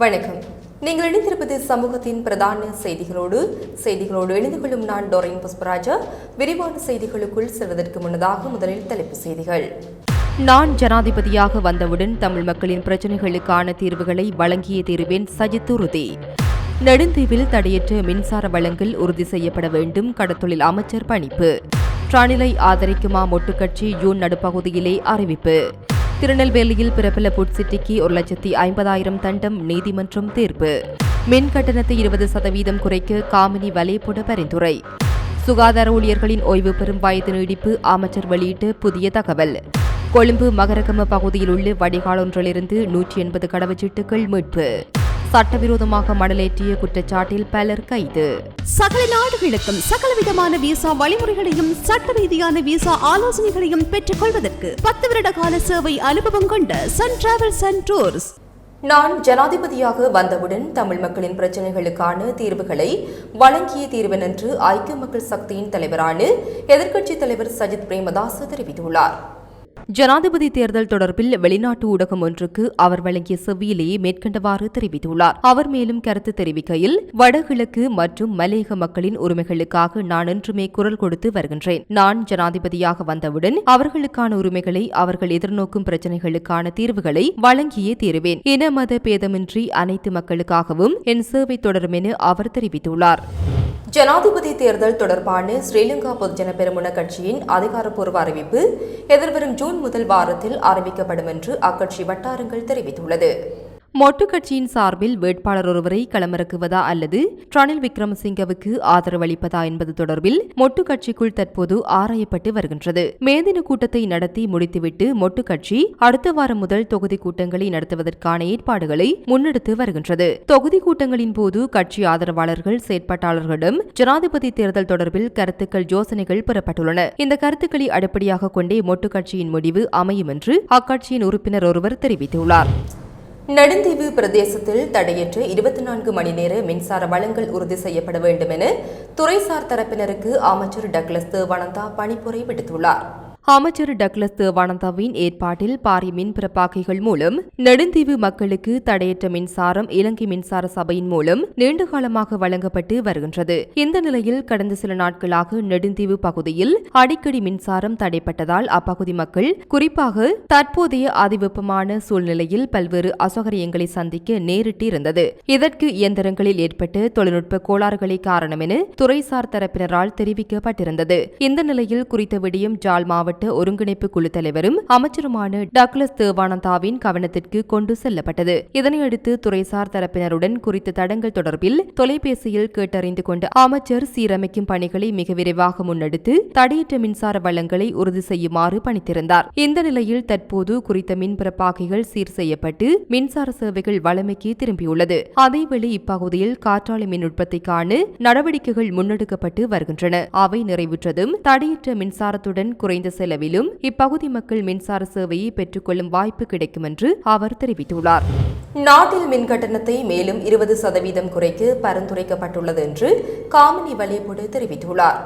வணக்கம். நீங்கள் இணைந்திருப்பது சமூகத்தின் பிரதான செய்திகளோடு செய்திகளோடு இணைந்து கொள்ளும் நான் டோரின் புஷ்பராஜா. விரிவான செய்திகளுக்குள் செல்வதற்கு முன்னதாக முதலில் தலைப்பு செய்திகள். நான் ஜனாதிபதியாக வந்தவுடன் தமிழ் மக்களின் பிரச்சினைகளுக்கான தீர்வுகளை வழங்கிய தீர்வேன் சஜித் உறுதி. நெடுந்தீவில் தடையற்ற மின்சார வழங்கல் உறுதி செய்யப்பட வேண்டும் கடத்தொழில் அமைச்சர் பணிப்பு. ட்ரானிலை ஆதரிக்குமா மொட்டு கட்சி ஜூன் நடுப்பகுதியிலே அறிவிப்பு. திருநெல்வேலியில் பிரபல புட் சிட்டிக்கு ஒரு லட்சத்தி ஐம்பதாயிரம் தண்டம் நீதிமன்றம் தீர்ப்பு. மின் கட்டணத்தை இருபது சதவீதம் குறைக்க காமினி வலைப்பட பரிந்துரை. சுகாதார ஊழியர்களின் ஓய்வு பெறும் வயது நீடிப்பு அமைச்சர் வெளியிட்ட புதிய தகவல். கொழும்பு மகரகம பகுதியில் உள்ள வடிகாலொன்றிலிருந்து நூற்றி எண்பது கடவுச்சீட்டுகள் மீட்பு. சட்டவிரோதமாக மணலேற்றிய குற்றச்சாட்டில் பலர் கைது. சகல நாடுகளுக்கும் சகலவிதமான விசா வழிமுறைகளையும் சட்ட ரீதியான விசா ஆலோசனைகளையும் பெற்றுக் கொள்வதற்கு பத்து வருட கால சேவை அனுபவம் கொண்ட சன் டிராவல்ஸ் அண்ட் டூர்ஸ் நான் ஜனாதிபதியாக வந்தவுடன் தமிழ் மக்களின் பிரச்சினைகளுக்கான தீர்வுகளை வழங்கிய தீர்வன் என்று ஐக்கிய மக்கள் சக்தியின் தலைவரான எதிர்க்கட்சித் தலைவர் சஜித் பிரேமதாஸ் தெரிவித்துள்ளார். ஜனாதிபதி தேர்தல் தொடர்பில் வெளிநாட்டு ஊடகம் ஒன்றுக்கு அவர் வழங்கிய செவ்வியிலேயே மேற்கண்டவாறு தெரிவித்துள்ளார். அவர் மேலும் கருத்து தெரிவிக்கையில் வடகிழக்கு மற்றும் மலையக மக்களின் உரிமைகளுக்காக நான் என்றுமே குரல் கொடுத்து வருகின்றேன். நான் ஜனாதிபதியாக வந்தவுடன் அவர்களுக்கான உரிமைகளை அவர்கள் எதிர்நோக்கும் பிரச்சினைகளுக்கான தீர்வுகளை வழங்கியே தீருவேன். இன மத பேதமின்றி அனைத்து மக்களுக்காகவும் என் சேவை தொடரும் என அவர் தெரிவித்துள்ளார். ஜனாதிபதி தேர்தல் தொடர்பான ஸ்ரீலங்கா பொதுஜன பெருமுன கட்சியின் அதிகாரப்பூர்வ அறிவிப்பு எதிர்வரும் ஜூன் முதல் வாரத்தில் அறிவிக்கப்படும் என்று அக்கட்சி வட்டாரங்கள் தெரிவித்துள்ளது. மொட்டு கட்சியின் சார்பில் வேட்பாளர் ஒருவரை களமிறக்குவதா அல்லது ரணில் விக்ரமசிங்கவுக்கு ஆதரவு அளிப்பதா என்பது தொடர்பில் மொட்டு கட்சிக்குள் தற்போது ஆராயப்பட்டு வருகின்றது. மேதின கூட்டத்தை நடத்தி முடித்துவிட்டு மொட்டு கட்சி அடுத்த வாரம் முதல் தொகுதி கூட்டங்களை நடத்துவதற்கான ஏற்பாடுகளை முன்னெடுத்து வருகின்றது. தொகுதி கூட்டங்களின் போது கட்சி ஆதரவாளர்கள் செயற்பாட்டாளர்களிடம் ஜனாதிபதி தேர்தல் தொடர்பில் கருத்துக்கள் யோசனைகள் பெறப்பட்டுள்ளன. இந்த கருத்துக்களை அடிப்படையாக கொண்டே மொட்டு கட்சியின் முடிவு அமையும் என்று அக்கட்சியின் உறுப்பினர் ஒருவர் தெரிவித்துள்ளார். நெடுந்தீவு பிரதேசத்தில் தடையற்ற இருபத்தி நான்கு மணி நேர மின்சார வளங்கள் உறுதி செய்யப்பட வேண்டும் என துறைசார் தரப்பினருக்கு அமைச்சர் டக்ளஸ் தேவானந்தா பணிப்புரை விடுத்துள்ளார். அமைச்சர் டக்ளஸ் தேவானந்தாவின் ஏற்பாட்டில் பாரிய மின்பிறப்பாக்கைகள் மூலம் நெடுந்தீவு மக்களுக்கு தடையற்ற மின்சாரம் இலங்கை மின்சார சபையின் மூலம் நீண்டகாலமாக வழங்கப்பட்டு வருகின்றது. இந்த நிலையில் கடந்த சில நாட்களாக நெடுந்தீவு பகுதியில் அடிக்கடி மின்சாரம் தடைப்பட்டதால் அப்பகுதி மக்கள் குறிப்பாக தற்போதைய அதிவெப்பமான சூழ்நிலையில் பல்வேறு அசௌகரியங்களை சந்திக்க நேரிட்டு இருந்தது இதற்கு இயந்திரங்களில் ஏற்பட்ட தொழில்நுட்ப கோளாறுகளை காரணம் என துறைசார் தரப்பினரால் தெரிவிக்கப்பட்டிருந்தது. இந்த நிலையில் குறித்த விடயம் ஜாழ் மாவட்ட ஒருங்கிணைப்பு குழு தலைவரும் அமைச்சருமான டக்ளஸ் தேவானந்தாவின் கவனத்திற்கு கொண்டு செல்லப்பட்டது. இதனையடுத்து துறைசார் தரப்பினருடன் குறித்த தடங்கள் தொடர்பில் தொலைபேசியில் கேட்டறிந்து கொண்ட அமைச்சர் சீரமைக்கும் பணிகளை மிக விரைவாக முன்னெடுத்து தடையற்ற மின்சார வளங்களை உறுதி செய்யுமாறு பணித்திருந்தார். இந்த நிலையில் தற்போது குறித்த மின் சீர் செய்யப்பட்டு மின்சார சேவைகள் வளமைக்கு திரும்பியுள்ளது. அதேவேளை இப்பகுதியில் காற்றாலை மின் உற்பத்திக்கான நடவடிக்கைகள் முன்னெடுக்கப்பட்டு வருகின்றன. அவை நிறைவுற்றதும் தடையற்ற மின்சாரத்துடன் குறைந்த செலவிலும் இப்பகுதி மக்கள் மின்சார சேவையை பெற்றுக்கொள்ளும் வாய்ப்பு கிடைக்கும் என்று அவர் தெரிவித்துள்ளார். நாட்டில் மின் கட்டணத்தை மேலும் இருபது சதவீதம் குறைக்க பரிந்துரைக்கப்பட்டுள்ளது என்று காமினி வலியபுடு தெரிவித்துள்ளார்.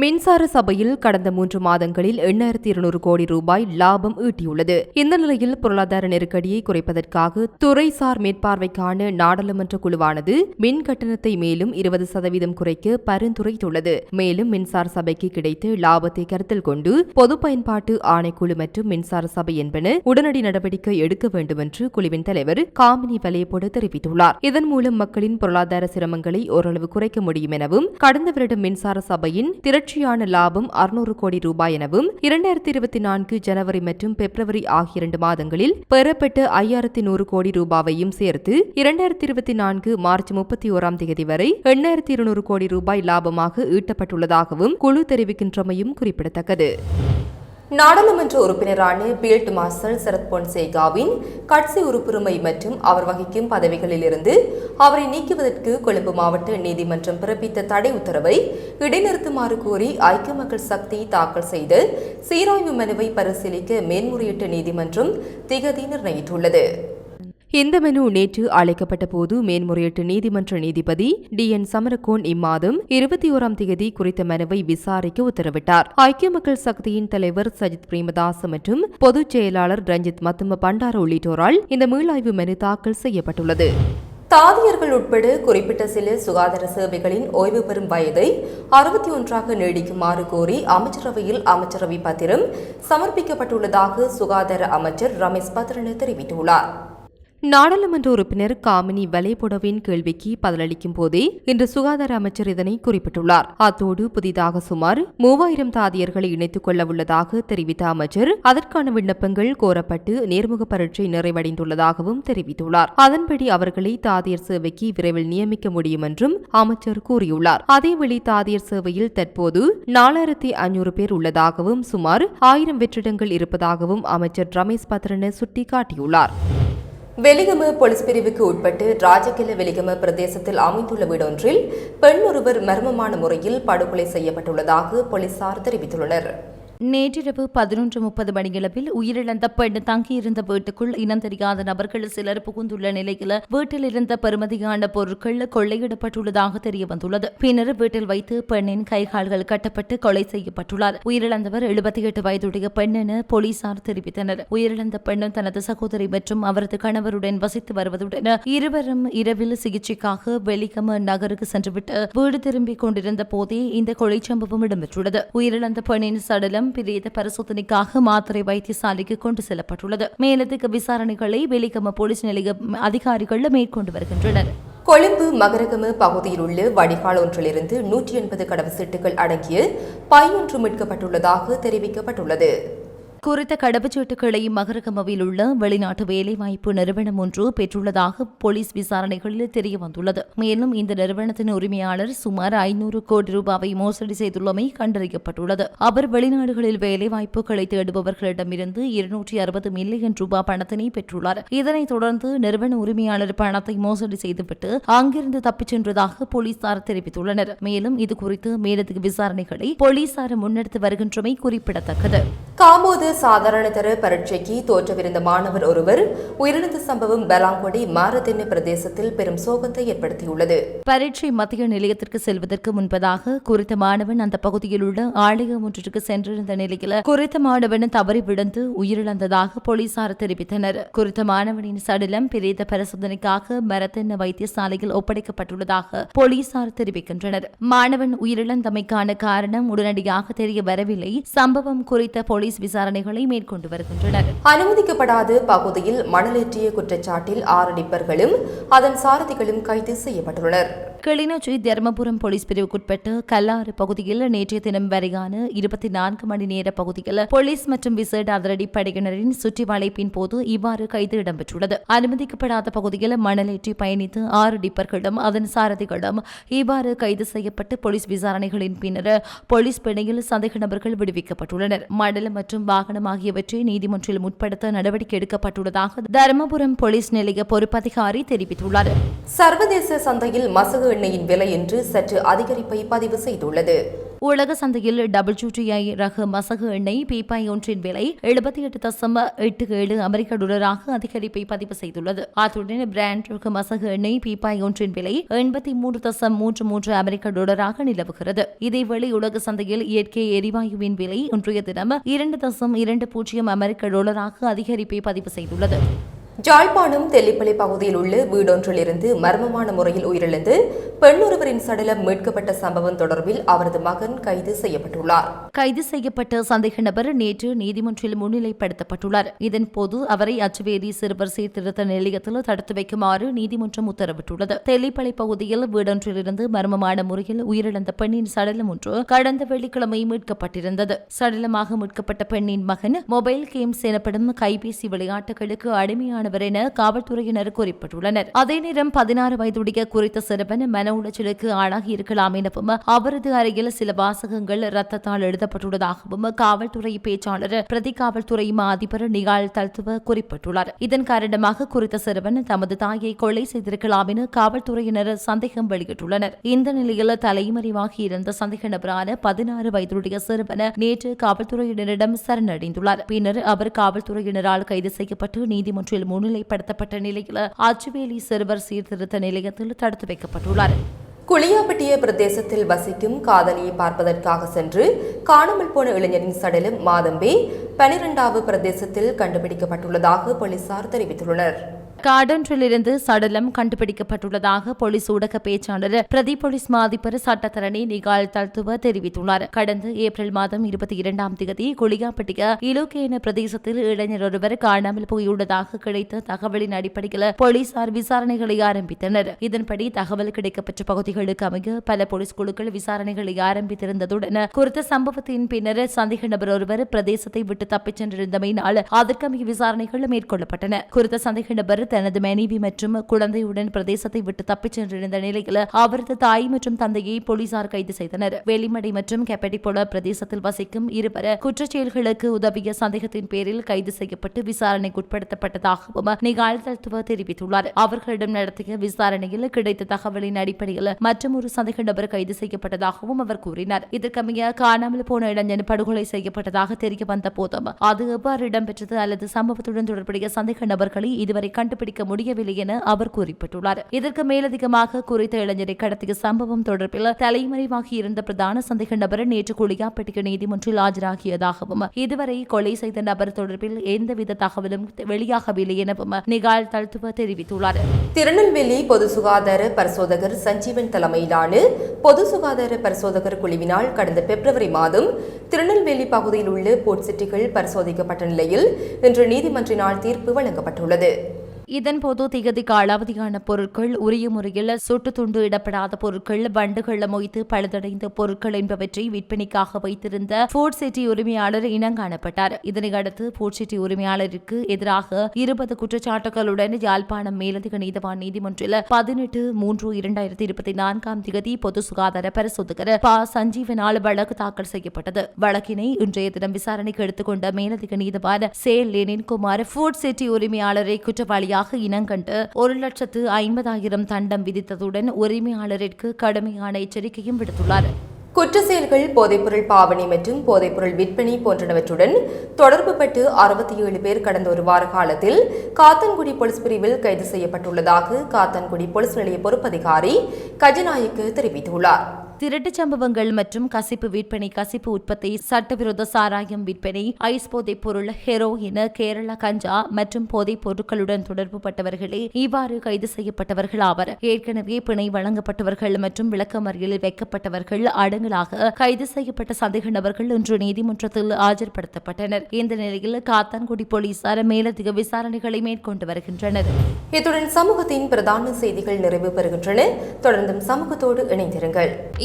மின்சார சபையில் கடந்த மூன்று மாதங்களில் எண்ணாயிரத்தி இருநூறு கோடி ரூபாய் லாபம் ஈட்டியுள்ளது. இந்த நிலையில் பொருளாதார நெருக்கடியை குறைப்பதற்காக துறைசார் மேற்பார்வைக்கான நாடாளுமன்ற குழுவானது மின் கட்டணத்தை மேலும் இருபது சதவீதம் குறைக்க பரிந்துரைத்துள்ளது. மேலும் மின்சார சபைக்கு கிடைத்த லாபத்தை கருத்தில் கொண்டு பொது பயன்பாட்டு ஆணைக்குழு மற்றும் மின்சார சபை என்பன உடனடி நடவடிக்கை எடுக்க வேண்டும் என்று குழுவின் தலைவர் காமினி வலையப்போடு தெரிவித்துள்ளார். இதன் மூலம் மக்களின் பொருளாதார சிரமங்களை ஓரளவு குறைக்க முடியும் எனவும் கடந்த வருடம் மின்சார சபையின் திரட்சியான லாபம் அறுநூறு கோடி ரூபாய் எனவும் இரண்டாயிரத்தி இருபத்தி நான்கு ஜனவரி மற்றும் பிப்ரவரி ஆகிய இரண்டு மாதங்களில் பெறப்பட்ட ஐயாயிரத்தி நூறு கோடி ரூபாவையும் சேர்த்து இரண்டாயிரத்தி இருபத்தி நான்கு மார்ச் முப்பத்தி ஓராம் தேதி வரை எண்ணாயிரத்தி இருநூறு கோடி ரூபாய் லாபமாக ஈட்டப்பட்டுள்ளதாகவும் குழு தெரிவிக்கின்றமையும் குறிப்பிடத்தக்கது. நாடாளுமன்ற உறுப்பினரான பீல்ட் மார்ஷல் சரத் பொன்சேகாவின் கட்சி உறுப்புரிமை மற்றும் அவர் வகிக்கும் பதவிகளிலிருந்து அவரை நீக்குவதற்கு கொழும்பு மாவட்ட நீதிமன்றம் பிறப்பித்த தடை உத்தரவை இடைநிறுத்துமாறு கோரி ஐக்கிய மக்கள் சக்தி தாக்கல் செய்த சீராய்வு மனுவை பரிசீலிக்க மேன்முறையீட்டு நீதிமன்றம் திகதி நிர்ணயித்துள்ளது. இந்த மெனு நேற்று அழைக்கப்பட்ட போது மேன்முறையீட்டு நீதிமன்ற நீதிபதி டி என் சமரகோன் இம்மாதம் இருபத்தி ஓராம் தேதி குறித்த மனுவை விசாரிக்க உத்தரவிட்டார். ஐக்கிய மக்கள் சக்தியின் தலைவர் சஜித் பிரேமதாஸ் மற்றும் பொதுச் செயலாளர் ரஞ்சித் மத்தும பண்டார உள்ளிட்டோரால் இந்த மீளாய்வு மனு தாக்கல் செய்யப்பட்டுள்ளது. தாதியர்கள் உட்பட குறிப்பிட்ட சில சுகாதார சேவைகளின் ஓய்வு பெறும் வயதை அறுபத்தி ஒன்றாக நீடிக்குமாறு கோரி அமைச்சரவையில் அமைச்சரவை பத்திரம் சமர்ப்பிக்கப்பட்டுள்ளதாக சுகாதார அமைச்சர் ரமேஷ் பத்ரன தெரிவித்துள்ளார். நாடாளுமன்ற உறுப்பினர் காமினி வலைபுடவின் கேள்விக்கு பதிலளிக்கும் போதே இன்று சுகாதார அமைச்சர் இதனை குறிப்பிட்டுள்ளார். அத்தோடு புதிதாக சுமார் மூவாயிரம் தாதியர்களை இணைத்துக் கொள்ள உள்ளதாக தெரிவித்த அமைச்சர் அதற்கான விண்ணப்பங்கள் கோரப்பட்டு நேர்முக பரீட்சை நிறைவடைந்துள்ளதாகவும் தெரிவித்துள்ளார். அதன்படி அவர்களை தாதியர் சேவைக்கு விரைவில் நியமிக்க முடியும் என்றும் அமைச்சர் கூறியுள்ளார். அதேவழி தாதியர் சேவையில் தற்போது நாலாயிரத்தி ஐநூறு பேர் உள்ளதாகவும் சுமார் ஆயிரம் வெற்றிடங்கள் இருப்பதாகவும் அமைச்சர் ரமேஷ் பத்ரன சுட்டிக்காட்டியுள்ளார். வெலிகம போலீஸ் பிரிவுக்கு உட்பட்டு ராஜகில வெலிகம பிரதேசத்தில் அமைந்துள்ள வீடொன்றில் பெண் ஒருவர் மர்மமான முறையில் படுகொலை செய்யப்பட்டுள்ளதாக போலீசார் தெரிவித்துள்ளனர். நேற்றிரவு பதினொன்று முப்பது மணியளவில் உயிரிழந்த பெண் தங்கியிருந்த வீட்டுக்குள் இனம் தெரியாத நபர்கள் சிலர் புகுந்துள்ள நிலையில் வீட்டில் இருந்த பெருமதியான பொருட்கள் கொள்ளையிடப்பட்டுள்ளதாக தெரிய வந்துள்ளது பின்னர் வீட்டில் வைத்து பெண்ணின் கைகால்கள் கட்டப்பட்டு கொலை செய்யப்பட்டுள்ளார். உயிரிழந்தவர் எழுபத்தி எட்டு வயதுடைய பெண் என போலீசார் தெரிவித்தனர். உயிரிழந்த பெண்ணும் தனது சகோதரி மற்றும் அவரது கணவருடன் வசித்து வருவதுடன் இருவரும் இரவில் சிகிச்சைக்காக வெலிகம நகருக்கு சென்றுவிட்டு வீடு திரும்பிக் கொண்டிருந்த போதே இந்த கொலை சம்பவம் இடம்பெற்றுள்ளது. உயிரிழந்த பெண்ணின் சடலம் பிரேத பரிசோதனைக்காக மாத்திரை வைத்தியசாலைக்கு கொண்டு செல்லப்பட்டுள்ளது. மேலதிக விசாரணைகளை வெலிகம போலீஸ் நிலைய அதிகாரிகள் மேற்கொண்டு வருகின்றனர். கொழும்பு மகரகம பகுதியில் உள்ள வடிகால் ஒன்றிலிருந்து நூற்றி எண்பது கடவு சீட்டுகள் அடங்கிய பை ஒன்று மீட்கப்பட்டுள்ளதாக தெரிவிக்கப்பட்டுள்ளது. குறித்த கடவுச்சீட்டுகளை மகரகமவில் உள்ள வெளிநாட்டு வேலைவாய்ப்பு நிறுவனம் ஒன்று பெற்றுள்ளதாக போலீஸ் விசாரணைகளில் தெரிய வந்துள்ளது மேலும் இந்த நிறுவனத்தின் உரிமையாளர் சுமார் ஐநூறு கோடி ரூபாவை மோசடி செய்துள்ளமை கண்டறியப்பட்டுள்ளது. அவர் வெளிநாடுகளில் வேலைவாய்ப்புகளை தேடுபவர்களிடமிருந்து இருநூற்றி அறுபது மில்லியன் ரூபாய் பணத்தினை பெற்றுள்ளார். இதனைத் தொடர்ந்து நிறுவன உரிமையாளர் பணத்தை மோசடி செய்துவிட்டு அங்கிருந்து தப்பிச் சென்றதாக போலீசார் தெரிவித்துள்ளனர். மேலும் இதுகுறித்து மேலதிக விசாரணைகளை போலீசார் முன்னெடுத்து வருகின்றமை குறிப்பிடத்தக்கது. காமோது சாதாரண தர பரீட்சைக்கு தோற்றவிருந்த மாணவர் ஒருவர் உயிரிழந்த சம்பவம் பலாங்கொடி மாரதென்ன பிரதேசத்தில் பெரும் சோகத்தை ஏற்படுத்தியுள்ளது. பரீட்சை மத்திய நிலையத்திற்கு செல்வதற்கு முன்பதாக குறித்த மாணவன் அந்த பகுதியில் உள்ள ஆலயம் ஒன்றிற்கு சென்றிருந்த நிலையில் குறித்த மாணவன் தவறி விழுந்து உயிரிழந்ததாக போலீசார் தெரிவித்தனர். குறித்த மாணவனின் சடலம் பிரேத பரிசோதனைக்காக மரத்தென்ன வைத்தியசாலையில் ஒப்படைக்கப்பட்டுள்ளதாக போலீசார் தெரிவிக்கின்றனர். மாணவன் உயிரிழந்தமைக்கான காரணம் உடனடியாக தெரிய வரவில்லை. சம்பவம் குறித்த போலீஸ் விசாரணை விசாரணைகளை மேற்கொண்டு வருகின்றனர். அனுமதிக்கப்படாத பகுதியில் மணலேற்றிய குற்றச்சாட்டில் ஆறு டிப்பர்களும் அதன் சாரதிகளும் கைது செய்யப்பட்டுள்ளனர். கிளிநொச்சி தர்மபுரம் போலீஸ் பிரிவுக்குட்பட்ட கல்லாறு பகுதியில் நேற்றைய தினம் வரையான இருபத்தி நான்கு மணி நேர பகுதியில் போலீஸ் மற்றும் விசேட அதிரடி படையினரின் சுற்றி வளைப்பின் போது இவ்வாறு கைது இடம்பெற்றுள்ளது. அனுமதிக்கப்படாத பகுதியில் மணலேற்றி பயணித்து ஆறு டிப்பர்களும் அதன் சாரதிகளும் இவ்வாறு கைது செய்யப்பட்டு போலீஸ் விசாரணைகளின் பின்னர் போலீஸ் பிணையில் சந்தேக நபர்கள் விடுவிக்கப்பட்டுள்ளனர். மடல் மற்றும் வாகனம் ஆகியவற்றை நீதிமன்றில் முற்படுத்த நடவடிக்கை எடுக்கப்பட்டுள்ளதாக தருமபுரம் போலீஸ் நிலைய பொறுப்பதிகாரி தெரிவித்துள்ளார். சர்வதேச சந்தையில் மசகு எண்ணெயின் விலை இன்று சற்று அதிகரிப்பை பதிவு செய்துள்ளது. உலக சந்தையில் டபிள்யூடிஐ ரக மசகு எண்ணெய் பீப்பாய் ஒன்றின் விலை எழுபத்தி எட்டு தசம எட்டு ஏழு அமெரிக்க டாலராக அதிகரிப்பை பதிவு செய்துள்ளது. அத்துடன் பிராண்ட் ரக மசகு எண்ணெய் பீப்பாய் ஒன்றின் விலை எண்பத்தி மூன்று தசம் மூன்று மூன்று அமெரிக்க டாலராக நிலவுகிறது. இதேவேளை உலக சந்தையில் இயற்கை எரிவாயுவின் விலை இன்றைய தினம் இரண்டு தசம் இரண்டு பூஜ்ஜியம் அமெரிக்க டாலராக அதிகரிப்பை பதிவு செய்துள்ளது. ஜாழ்ப்பாணம் தெல்லிப்பளை பகுதியில் உள்ள வீடொன்றிலிருந்து மர்மமான முறையில் உயிரிழந்து பெண்ணொருவரின் சடலம் மீட்கப்பட்ட சம்பவம் தொடர்பில் அவரது மகன் கைது செய்யப்பட்டுள்ளார். கைது செய்யப்பட்ட சந்தேக நபர் நேற்று நீதிமன்றில் முன்னிலைப்படுத்தப்பட்டுள்ளார். இதன்போது அவரை அச்சுவேரி சிறுவர் சீர்திருத்த நிலையத்தில் தடுத்து வைக்குமாறு நீதிமன்றம் உத்தரவிட்டுள்ளது. தெல்லிப்பளை பகுதியில் வீடொன்றிலிருந்து மர்மமான முறையில் உயிரிழந்த பெண்ணின் சடலம் ஒன்று கடந்த வெள்ளிக்கிழமை மீட்கப்பட்டிருந்தது. சடலமாக மீட்கப்பட்ட பெண்ணின் மகன் மொபைல் கேம்ஸ் எனப்படும் கைபேசி விளையாட்டுகளுக்கு அடிமையான அடிமையானவர் என காவல்துறையினர் குறிப்பிட்டுள்ளனர். அதே நேரம் பதினாறு வயதுடைய குறித்த சிறுவன் மன உளைச்சலுக்கு ஆளாகி இருக்கலாம் எனவும் அவரது அருகில் சில வாசகங்கள் ரத்தத்தால் எழுதப்பட்டுள்ளதாகவும் காவல்துறை பேச்சாளர் பிரதி காவல்துறை மா அதிபர் நிகால் தல்துவ குறிப்பிட்டுள்ளார். இதன் காரணமாக குறித்த சிறுவன் தமது தாயை கொலை செய்திருக்கலாம் என காவல்துறையினர் சந்தேகம் வெளியிட்டுள்ளனர். இந்த நிலையில் தலைமறைவாகி இருந்த சந்தேக நபரான பதினாறு வயதுடைய சிறுவன் நேற்று காவல்துறையினரிடம் சரணடைந்துள்ளார். பின்னர் அவர் காவல்துறையினரால் கைது செய்யப்பட்டு நீதிமன்றில் முன்னிலைப்படுத்தப்பட்ட நிலையில் அச்சுவேலி சிறுவர் சீர்திருத்த நிலையத்தில் தடுத்து வைக்கப்பட்டுள்ளார். குளியாப்பட்டிய பிரதேசத்தில் வசிக்கும் காதலியை பார்ப்பதற்காக சென்று காணாமல் போன இளைஞரின் சடலம் மாதம்பே பனிரெண்டாவது பிரதேசத்தில் கண்டுபிடிக்கப்பட்டுள்ளதாக போலீசார் தெரிவித்துள்ளனர். காடொன்றிலிருந்து சடலம் கண்டுபிடிக்கப்பட்டுள்ளதாக போலீஸ் ஊடக பேச்சாளர் பிரதி போலீஸ் மாதிபர் சட்டத்தரணி நிகால் தல்துவ தெரிவித்துள்ளார். கடந்த ஏப்ரல் மாதம் இருபத்தி இரண்டாம் தேதி குளியாப்பட்டிய இலோகேன பிரதேசத்தில் இளைஞர் ஒருவர் காணாமல் போயுள்ளதாக கிடைத்த தகவலின் அடிப்படையில் போலீசார் விசாரணைகளை ஆரம்பித்தனர். இதன்படி தகவல் கிடைக்கப்பெற்ற பகுதிகளுக்கு அமைய பல போலீஸ் குழுக்கள் விசாரணைகளை ஆரம்பித்திருந்ததுடன் குறித்த சம்பவத்தின் பின்னர் சந்தேக நபர் ஒருவர் பிரதேசத்தை விட்டு தப்பிச் சென்றிருந்தமையினால் அதற்கமைய விசாரணைகள் மேற்கொள்ளப்பட்டன. குறித்த சந்தேக நபர் தனது மனைவி மற்றும் குழந்தையுடன் பிரதேசத்தை விட்டு தப்பிச் சென்றிருந்த நிலையில் அவரது தாய் மற்றும் தந்தையை போலீசார் கைது செய்தனர். வேலிமடை மற்றும் கெப்படிபோல பிரதேசத்தில் வசிக்கும் இருவர் குற்றச்செயல்களுக்கு உதவிய சந்தேகத்தின் பேரில் கைது செய்யப்பட்டு விசாரணைக்கு உட்படுத்தப்பட்டதாகவும் தெரிவித்துள்ளார். அவர்களிடம் நடத்திய விசாரணையில் கிடைத்த தகவலின் அடிப்படையில் மற்றும் ஒரு சந்தேக நபர் கைது செய்யப்பட்டதாகவும் அவர் கூறினார். இதற்கமைய காணாமல் போன இளைஞன் படுகொலை செய்யப்பட்டதாக தெரிய வந்த போதும் அது எவ்வாறு இடம்பெற்றது அல்லது சம்பவத்துடன் தொடர்புடைய சந்தேக நபர்களை இதுவரை கண்டு கண்டுபிடிக்க முடியவில்லை என அவர் குறிப்பிட்டுள்ளார். இதற்கு மேலதிகமாக குறித்த இளைஞரை கடத்திய சம்பவம் தொடர்பில் தலைமறைவாகி இருந்த பிரதான சந்தேக நபர் நேற்று குளியாப்பட்டிக்கு நீதிமன்றில் ஆஜராகியதாகவும் இதுவரை கொலை செய்த நபர் தொடர்பில் எந்தவித தகவலும் வெளியாகவில்லை எனவும் நிகால் தல்துவ தெரிவித்துள்ளார். திருநெல்வேலி பொது சுகாதார பரிசோதகர் சஞ்சீவன் தலைமையிலான பொது சுகாதார பரிசோதகர் குழுவினால் கடந்த பிப்ரவரி மாதம் திருநெல்வேலி பகுதியில் உள்ள போட் சிட்டிகள் பரிசோதிக்கப்பட்ட நிலையில் இன்று நீதிமன்றினால் தீர்ப்பு வழங்கப்பட்டுள்ளது. இதன்போது திகதி காலாவதியான பொருட்கள் உரிய முறையில் சுட்டு துண்டு இடப்படாத பொருட்கள் வண்டுகள் மொய்த்து பழுதடைந்த பொருட்கள் என்பவற்றை விற்பனைக்காக வைத்திருந்த ஃபுட் சிட்டி உரிமையாளர் இனங்காணப்பட்டார் இதனை அடுத்து ஃபுட் சிட்டி உரிமையாளருக்கு எதிராக இருபது குற்றச்சாட்டுகளுடன் யாழ்ப்பாணம் மேலதிக நீதவான் நீதிமன்றில் பதினெட்டு மூன்று இரண்டாயிரத்தி இருபத்தி நான்காம் திகதி பொது சுகாதார பரிசோதகர் ப. சஞ்சீவனால் வழக்கு தாக்கல் செய்யப்பட்டது. வழக்கினை இன்றைய தினம் விசாரணைக்கு எடுத்துக்கொண்ட மேலதிக நீதவான் சே. லெனின் குமார் ஃபுட் சிட்டி உரிமையாளரை குற்றவாளியாக முறையாக இனங்கண்டு ஒரு லட்சத்து ஐம்பதாயிரம் தண்டம் விதித்ததுடன் உரிமையாளரிற்கு கடுமையான எச்சரிக்கையும் விடுத்துள்ளார். குற்ற செயல்கள் போதைப்பொருள் பாவனை மற்றும் போதைப்பொருள் விற்பனை போன்றனவற்றுடன் தொடர்புபட்டு அறுபத்தி ஏழு பேர் கடந்த ஒரு வார காலத்தில் காத்தன்குடி போலீஸ் பிரிவில் கைது செய்யப்பட்டுள்ளதாக காத்தன்குடி போலீஸ் நிலைய பொறுப்பதிகாரி கஜநாயக்கு தெரிவித்துள்ளார். திருட்டு சம்பவங்கள் மற்றும் கசிப்பு விற்பனை கசிப்பு உற்பத்தி சட்டவிரோத சாராயம் விற்பனை ஐஸ் போதைப் பொருள் ஹெரோயின் கேரளா கஞ்சா மற்றும் போதைப் பொருட்களுடன் தொடர்புபட்டவர்களே இவ்வாறு கைது செய்யப்பட்டவர்கள் ஆவர். ஏற்கனவே பிணை வழங்கப்பட்டவர்கள் மற்றும் விளக்கமறியலில் வைக்கப்பட்டவர்கள் அடங்கலாக கைது செய்யப்பட்ட சந்தேக நபர்கள் இன்று நீதிமன்றத்தில் ஆஜர்படுத்தப்பட்டனர். இந்த நிலையில் காத்தான்குடி போலீசார் மேலதிக விசாரணைகளை மேற்கொண்டு வருகின்றனர். இத்துடன் சமூகத்தின் பிரதான செய்திகள் நிறைவு பெறுகின்றன. தொடர்ந்தும் சமூகத்தோடு இணைந்திருங்கள்.